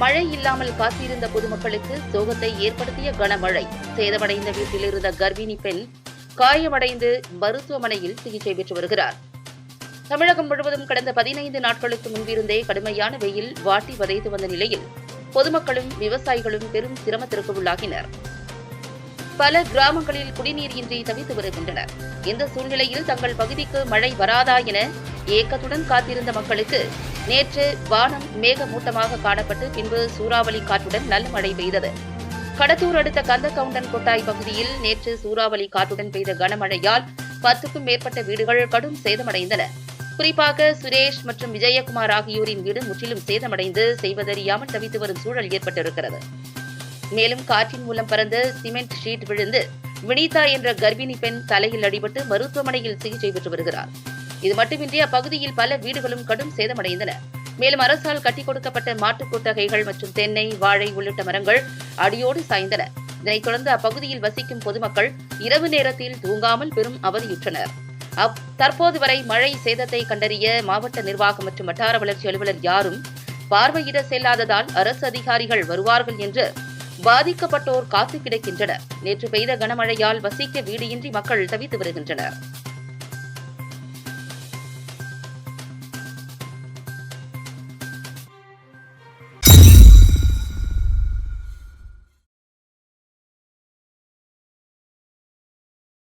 மழை இல்லாமல் காத்திருந்த பொதுமக்களுக்கு சோகத்தை ஏற்படுத்திய கனமழை. சேதமடைந்த வீட்டில் இருந்த கர்ப்பிணி பெண் காயமடைந்து மருத்துவமனையில் சிகிச்சை பெற்று வருகிறார். தமிழகம் முழுவதும் கடந்த பதினைந்து நாட்களுக்கு முன்பிருந்தே கடுமையான வெயில் வாட்டி வதைத்து வந்த நிலையில் பொதுமக்களும் விவசாயிகளும் பெரும் சிரமத்திற்கு உள்ளாகினர். பல கிராமங்களில் குடிநீர் இன்றி தவித்து வருகின்றனர். இந்த சூழ்நிலையில் தங்கள் பகுதிக்கு மழை வராதா என ஏக்கத்துடன் காத்திருந்த மக்களுக்கு நேற்று வானம் மேகமூட்டமாக காணப்பட்டு பின்பு சூறாவளி காற்றுடன் நல்ல மழை பெய்தது. கடத்தூர் அடுத்த கந்தகவுண்டன் கொட்டாய் பகுதியில் நேற்று சூறாவளி காற்றுடன் பெய்த கனமழையால் பத்துக்கும் மேற்பட்ட வீடுகள் கடும் சேதமடைந்தன. குறிப்பாக சுரேஷ் மற்றும் விஜயகுமார் ஆகியோரின் வீடு முற்றிலும் சேதமடைந்து செய்வதறியாமல் தவித்து வரும் சூழல் ஏற்பட்டிருக்கிறது. மேலும் காற்றின் மூலம் பறந்த சிமெண்ட் ஷீட் விழுந்து வினிதா என்ற கர்ப்பிணி பெண் தலையில் அடிபட்டு மருத்துவமனையில் சிகிச்சை பெற்று வருகிறார். இது மட்டுமின்றி அப்பகுதியில் பல வீடுகளும் கடும் சேதமடைந்தன. மேலும் அரசால் கட்டிக் கொடுக்கப்பட்ட மாட்டுக் கொட்டகைகள் மற்றும் தென்னை வாழை உள்ளிட்ட மரங்கள் அடியோடு சாய்ந்தன. இதனைத் தொடர்ந்து அப்பகுதியில் வசிக்கும் பொதுமக்கள் இரவு நேரத்தில் தூங்காமல் பெரும் அவதியுற்றனர். அப்- தற்போது வரை மழை சேதத்தை கண்டறிய மாவட்ட நிர்வாகம் மற்றும் வட்டார வளர்ச்சி அலுவலர் யாரும் பார்வையிட செல்லாததால் அரசு அதிகாரிகள் வருவார்கள் என்று பாதிக்கப்பட்டோர் காத்து கிடக்கின்றனர். நேற்று பெய்த கனமழையால் வசிக்க வீடு இன்றி மக்கள் தவித்து வருகின்றனர்.